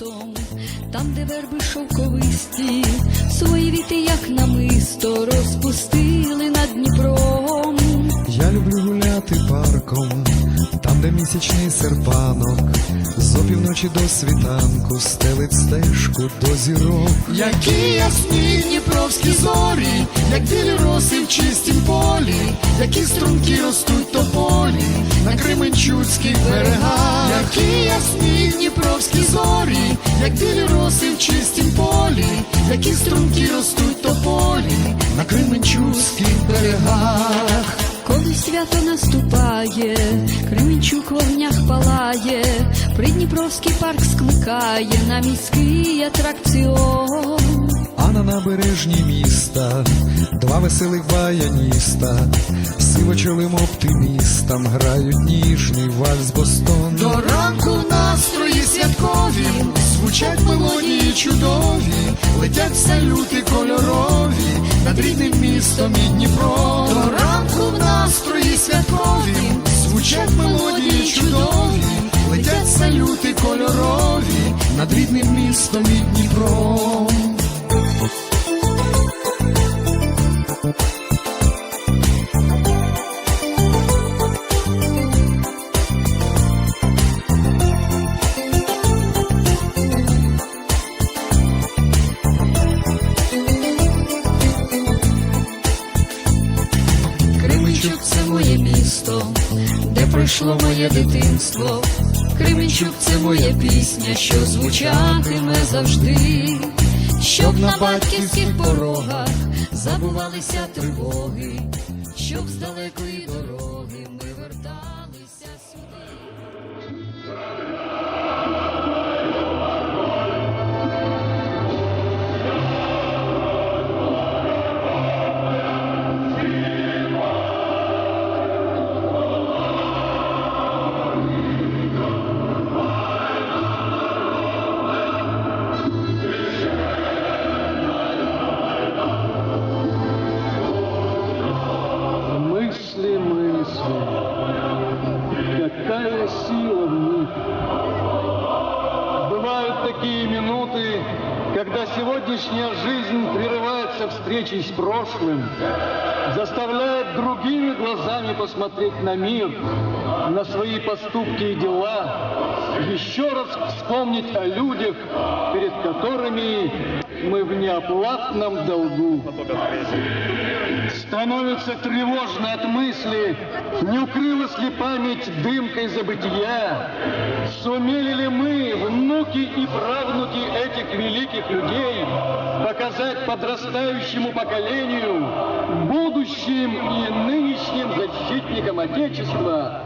містом, там, де верби шовковисті, свої віти, як намисто, розпустили над Дніпром. Я люблю гуляти парком, там, де місячний серпанок, з опівночі до світанку стелить стежку до зірок. Які ясні дніпровські зорі, як білі роси в чистім полі, які струмки ростуть тополі на Кременчуцьких берегах, які ясні дніпровські зорі, як білі роси в чистім полі, які струмки ростуть тополі на Кременчуцьких берегах. Коли свято наступає, Кременчук в вогнях палає, Придніпровський парк скликає на міський атракціон. А на набережні міста два веселих баяніста, сивочолим оптимістам грають ніжний вальс Бостон. До ранку настрої святкові, звучать мелодії чудові, летять салюти кольорові над рідним містом і Дніпро. До ранку в настрої святкові, звучать мелодії чудові, летять салюти кольорові над рідним містом і Дніпром. Пройшло моє дитинство. Кременчук це моя пісня, що звучатиме завжди, щоб на батьківських порогах забувалися тривоги, щоб з далекої дороги жизнь прерывается встречей с прошлым, заставляет другими глазами посмотреть на мир, на свои поступки и дела, еще раз вспомнить о людях, перед которыми мы в неоплатном долгу. Становится тревожно от мысли, не укрылась ли память дымкой забытия, сумели ли мы, внуки и правнуки этих великих людей, показать подрастающему поколению, будущим и нынешним защитникам Отечества,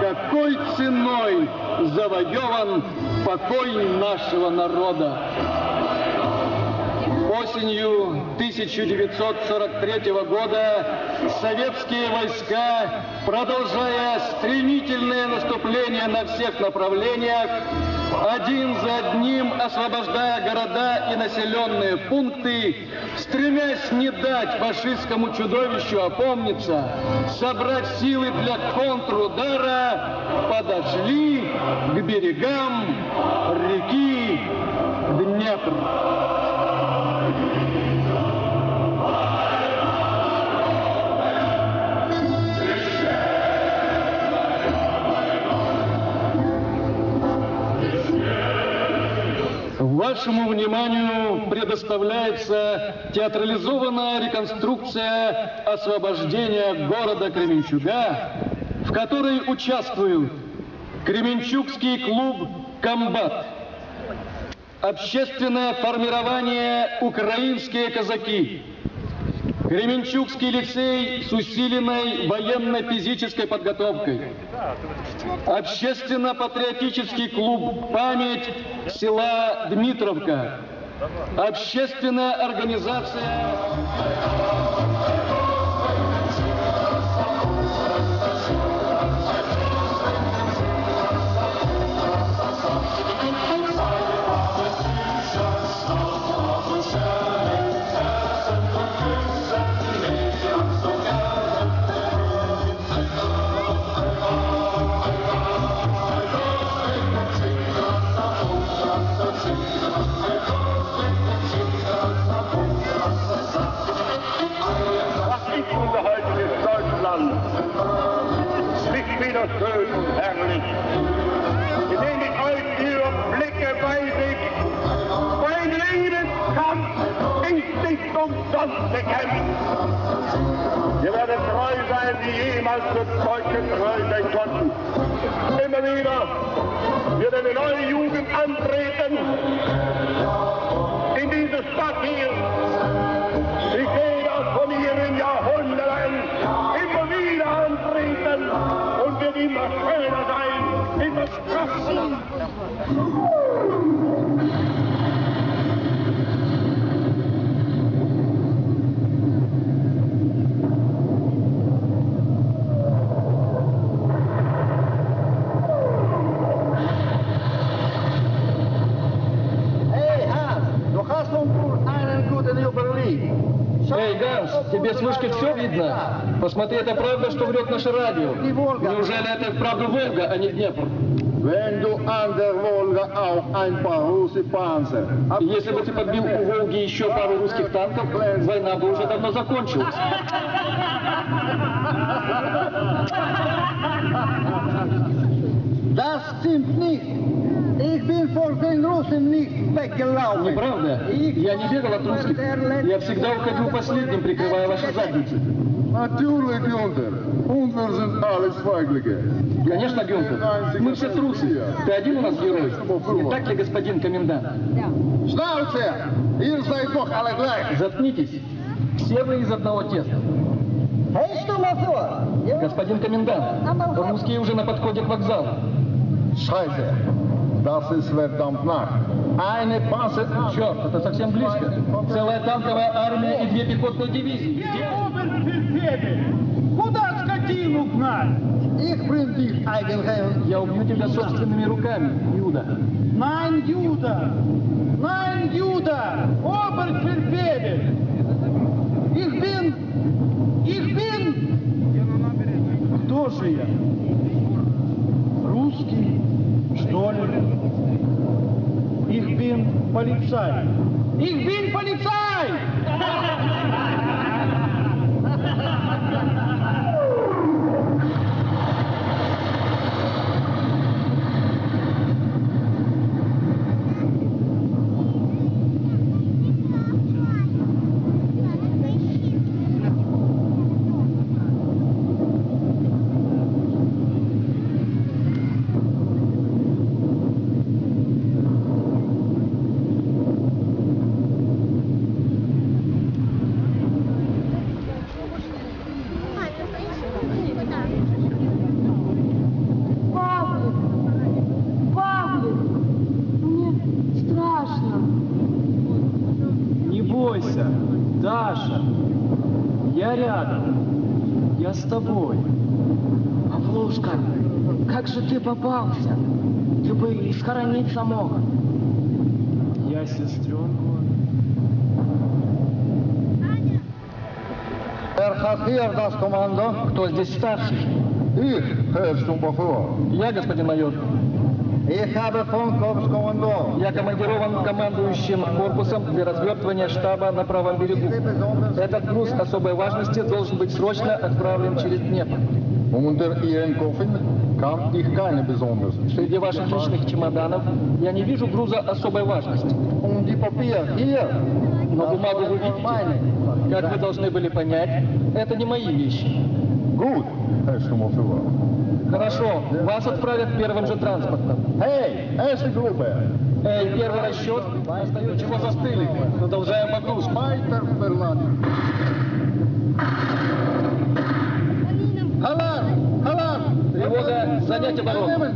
какой ценой завоеван покой нашего народа. Осенью 1943 года советские войска, продолжая стремительное наступление на всех направлениях, один за одним освобождая города и населенные пункты, стремясь не дать фашистскому чудовищу опомниться, собрать силы для контрудара, подошли к берегам реки Днепр. Вашему вниманию предоставляется театрализованная реконструкция освобождения города Кременчуга, в которой участвуют Кременчугский клуб «Комбат», общественное формирование «Украинские казаки», Кременчугский лицей с усиленной военно-физической подготовкой, Общественно-патриотический клуб «Память» села Дмитровка. Общественная организация wieder schön und herrlich. Indem ich euch ihre Blicke weisig, mein Lebenskampf ist nicht umsonst gekämpft. Ihr werdet treu sein, wie jemals mit Deutschen treu sein konnten. Immer wieder wird eine neue Jugend antreten in diese Stadt hier. Immer schöner sein, immer krasser. Тебе с вышки все видно? Посмотри, это правда, что врет наше радио? Неужели это вправду Волга, а не Днепр? Wenn du an der Wolga auch ein paar russische Panzer И Если бы ты подбил у Волги еще пару русских танков, война бы уже давно закончилась. Das stimmt nicht. Ich bin vor den Russen nicht weggelaufen. Неправда? Я не бегал от русских. Я всегда уходил последним, прикрывая ваши задницы. Jonter. Und wir sind alles Feiglinge. Конечно, Гюнтер. Мы все трусы. Ты один у нас герой. Не так ли, господин комендант? Schnauze! Ihr seid doch alle gleich. Заткнитесь. Все вы из одного теста. Господин комендант, русские уже на подходе к вокзалу. Scheiße. Das ist verdammt nah. Eine Panzer... Черт, это совсем близко. Целая танковая армия и две пехотные дивизии. Куда скотину? Ich bring dich eigentlich. Я убью тебя собственными руками, Юда. Nein, Juda! Nein, Juda! Oberfeldwebel! Ich bin... Ich bin... Кто же я? Русский, что ли? Ich bin Polizei. Ich bin Polizei! Бойся, Даша. Я рядом. Я с тобой. Павлушка, как же ты попался? Ты бы и схорониться мог. Я сестренку. Hier das Kommando? Кто здесь старший? Herr Stumperfuhr. Я, господин майор. Я командирован командующим корпусом для развертывания штаба на правом берегу. Этот груз особой важности должен быть срочно отправлен через Днепр. Unter Ihren Koffen kam ich keine besonders. Среди ваших личных чемоданов я не вижу груза особой важности. Und die Papier hier, Но бумагу вы видите. Как вы должны были понять, это не мои вещи. gut, Herr Stumperfuhr. Хорошо, вас отправят первым же транспортом. Hey, erste Gruppe. Эй, первый расчет. Остается, чего застыли? Продолжаем погрузку. Weiter verladen. Alarm! Alarm! Тревога, занять оборону.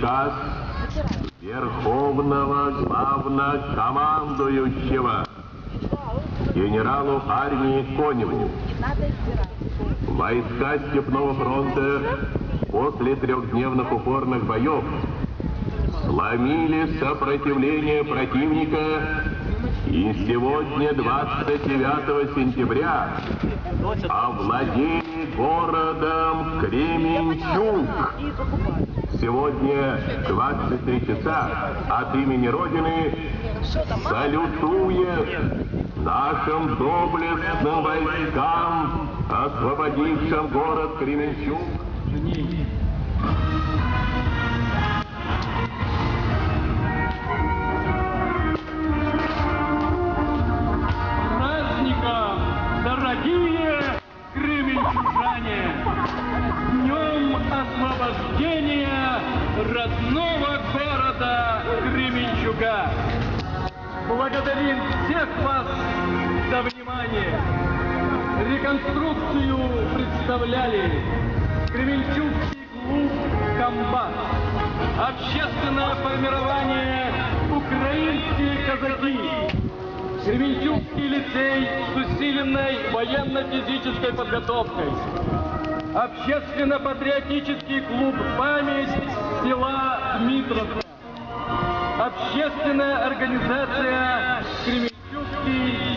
Приказ Верховного Главнокомандующего генералу армии Коневу. Войска Степного фронта после трехдневных упорных боев сломили сопротивление противника и сегодня, 29 сентября, овладели городом Кременчуг. Сегодня 23 часа от имени Родины салютуя нашим доблестным войскам, освободившим город Кременчуг. Родного города Кременчуга! Благодарим всех вас за внимание! Реконструкцию представляли Кременчугский клуб «Комбат», общественное формирование «Украинские казаки», Кременчугский лицей с усиленной военно-физической подготовкой. Общественно-патриотический клуб «Память» села Дмитровка. Общественная организация Кременчугский